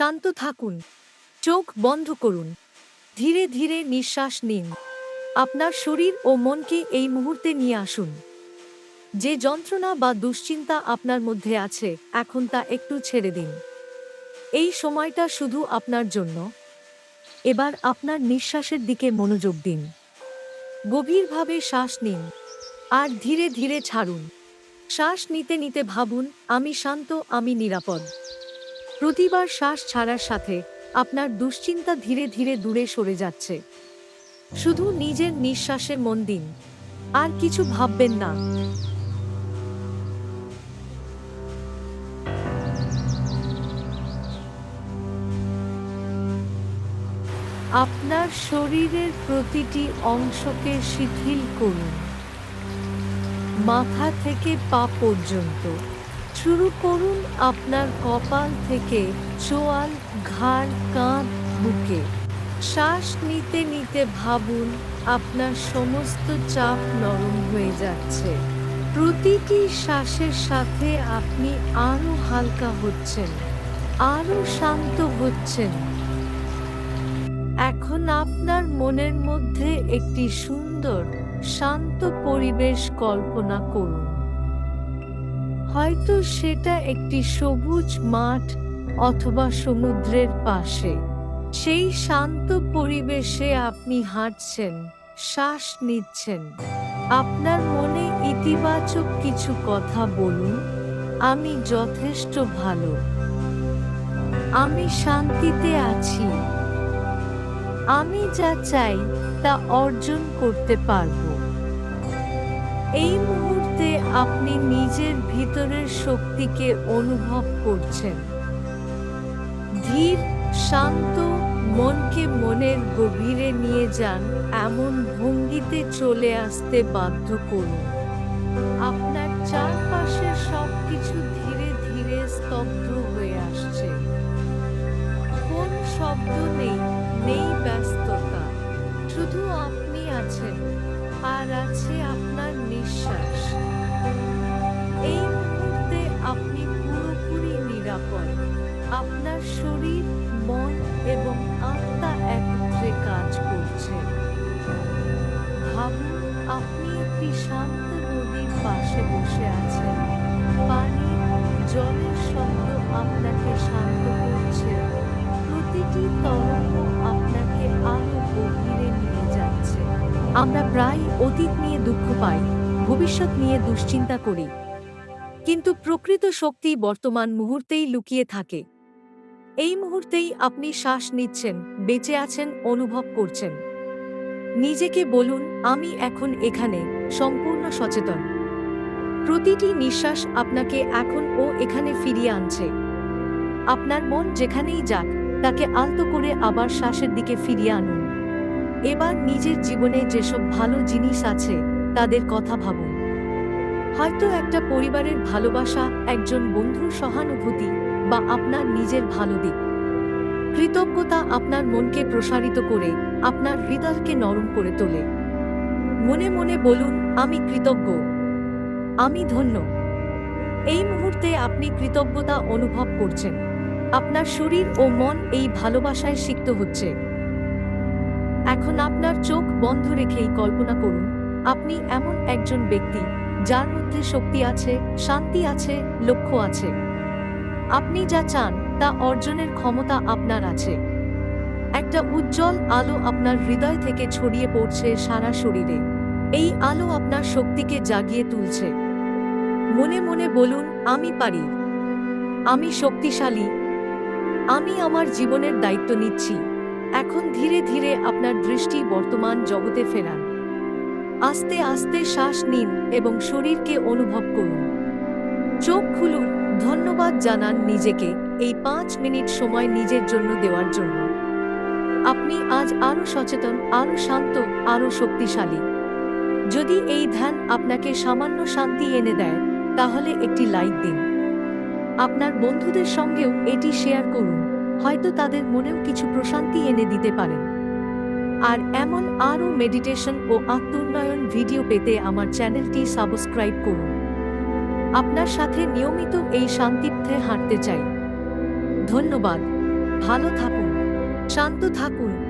শান্ত থাকুন। চোখ বন্ধ করুন। ধীরে ধীরে নিঃশ্বাস নিন। আপনার শরীর ও মনকে এই মুহূর্তে নিয়ে আসুন। যে যন্ত্রণা বা দুশ্চিন্তা আপনার মধ্যে আছে, এখন তা একটু ছেড়ে দিন। এই সময়টা শুধু আপনার জন্য। এবার আপনার নিঃশ্বাসের দিকে মনোযোগ দিন। গভীরভাবে শ্বাস নিন। আর ধীরে ধীরে ছাড়ুন। শ্বাস নিতে নিতে ভাবুন, আমি শান্ত, আমি নিরাপদ। প্রতিবার শ্বাস ছাড়ার সাথে আপনার দুশ্চিন্তা ধীরে ধীরে দূরে সরে যাচ্ছে। শুধু নিজের নিঃশ্বাসে মন দিন, আর কিছু ভাববেন না। আপনার শরীরের প্রতিটি অংশকে শিথিল করুন। মাথা থেকে পা পর্যন্ত। শুরু করুন আপনার কপাল থেকে চোয়াল, ঘাড়, কাঁধ, বুকে। শ্বাস নিতে নিতে ভাবুন, আপনার সমস্ত চাপ নরম হয়ে যাচ্ছে। প্রতিটি শ্বাসের সাথে আপনি আরও হালকা হচ্ছেন আরও শান্ত হচ্ছেন। এখন আপনার মনের মধ্যে একটি সুন্দর, শান্ত পরিবেশ কল্পনা করুন। হয়তো সেটা একটি সবুজ মাঠ অথবা সমুদ্রের পাশে। সেই শান্ত পরিবেশে আপনি হাঁটছেন, শ্বাস নিচ্ছেন। আপনার মনে ইতিবাচক কিছু কথা বলুন, আমি যথেষ্ট ভালো। আমি শান্তিতে আছি। আমি যা চাই তা অর্জন করতে পারব। এই মুহূর্তে আপনি নিজের ভিতরের শক্তিকে অনুভব করছেন। ধীর, শান্ত মনকে মনের গভীরে নিয়ে যান, এমন ভঙ্গিতে চলে আসতে বাধ্য করুন। আপনার চারপাশের সবকিছু ধীরে ধীরে স্তব্ধ হয়ে আসছে। কোন শব্দ নেই নেই ব্যস্ততা। শুধু আপনি আছেন, আর আছে আপনার নিঃশ্বাস। আপনি পুরোপুরি নিরাপদ। আপনার শরীর, মন এবং আত্মা একত্রে কাজ করছে। ভাবুন, আপনি একটি শান্ত নদীর পাশে বসে আছেন। পানি, জলের শব্দ আপনাকে শান্ত করছে। প্রতিটি তরঙ্গ আপনাকে আরও গভীরে নিয়ে যাচ্ছে। আমরা প্রায় অতীত নিয়ে দুঃখ পাই, ভবিষ্যৎ নিয়ে দুশ্চিন্তা করি। কিন্তু প্রকৃত শক্তি বর্তমান মুহূর্তেই লুকিয়ে থাকে। এই মুহূর্তেই আপনি শ্বাস নিচ্ছেন, বেঁচে আছেন, অনুভব করছেন। নিজেকে বলুন, আমি এখন এখানে, সম্পূর্ণ সচেতন। প্রতিটি নিঃশ্বাস আপনাকে এখন ও এখানে ফিরিয়ে আনছে। আপনার মন যেখানেই যাক, তাকে আলতো করে আবার শ্বাসের দিকে ফিরিয়ে আনুন। এবার নিজের জীবনে যেসব ভালো জিনিস আছে, তাদের কথা ভাবুন। হয়তো একটা পরিবারের ভালোবাসা একজন বন্ধুর সহানুভূতি বা আপনার নিজের ভালো দিক। কৃতজ্ঞতা আপনার মনকে প্রসারিত করে, আপনার হৃদয়কে নরম করে তোলে। মনে মনে বলুন, আমি কৃতজ্ঞ। আমি ধন্য। এই মুহূর্তে আপনি কৃতজ্ঞতা অনুভব করছেন। আপনার শরীর ও মন এই ভালোবাসায় সিক্ত হচ্ছে। এখন আপনার চোখ বন্ধ রেখেই কল্পনা করুন, আপনি এমন একজন ব্যক্তি যার মধ্যে শক্তি আছে, শান্তি আছে, লক্ষ্য আছে। আপনি যা চান, তা অর্জনের ক্ষমতা আপনার আছে। একটা উজ্জ্বল আলো আপনার হৃদয় থেকে ছড়িয়ে পড়ছে সারা শরীরে। এই আলো আপনার শক্তিকে জাগিয়ে তুলছে। মনে মনে বলুন, আমি পারি। আমি শক্তিশালী। আমি আমার জীবনের দায়িত্ব নিচ্ছি। এখন ধীরে ধীরে আপনার দৃষ্টি বর্তমান জগতে ফেরান। আস্তে আস্তে শ্বাস নিন এবং শরীরকে অনুভব করুন। চোখ খুলুন, ধন্যবাদ জানান নিজেকে এই পাঁচ মিনিট সময় নিজের জন্য দেওয়ার জন্য। আপনি আজ আরও সচেতন আরও শান্ত আরও শক্তিশালী। যদি এই ধ্যান আপনাকে সামান্য শান্তি এনে দেয়, তাহলে একটি লাইক দিন। আপনার বন্ধুদের সঙ্গেও এটি শেয়ার করুন, হয়তো তাদের মনেও কিছু প্রশান্তি এনে দিতে পারেন। আর এমন আরও মেডিটেশন ও আত্মোন্নয়ন ভিডিও পেতে আমার চ্যানেলটি সাবস্ক্রাইব করুন। আপনার সাথে নিয়মিত এই শান্তিপথে হাঁটতে চাই। ধন্যবাদ। ভালো থাকুন। শান্ত থাকুন।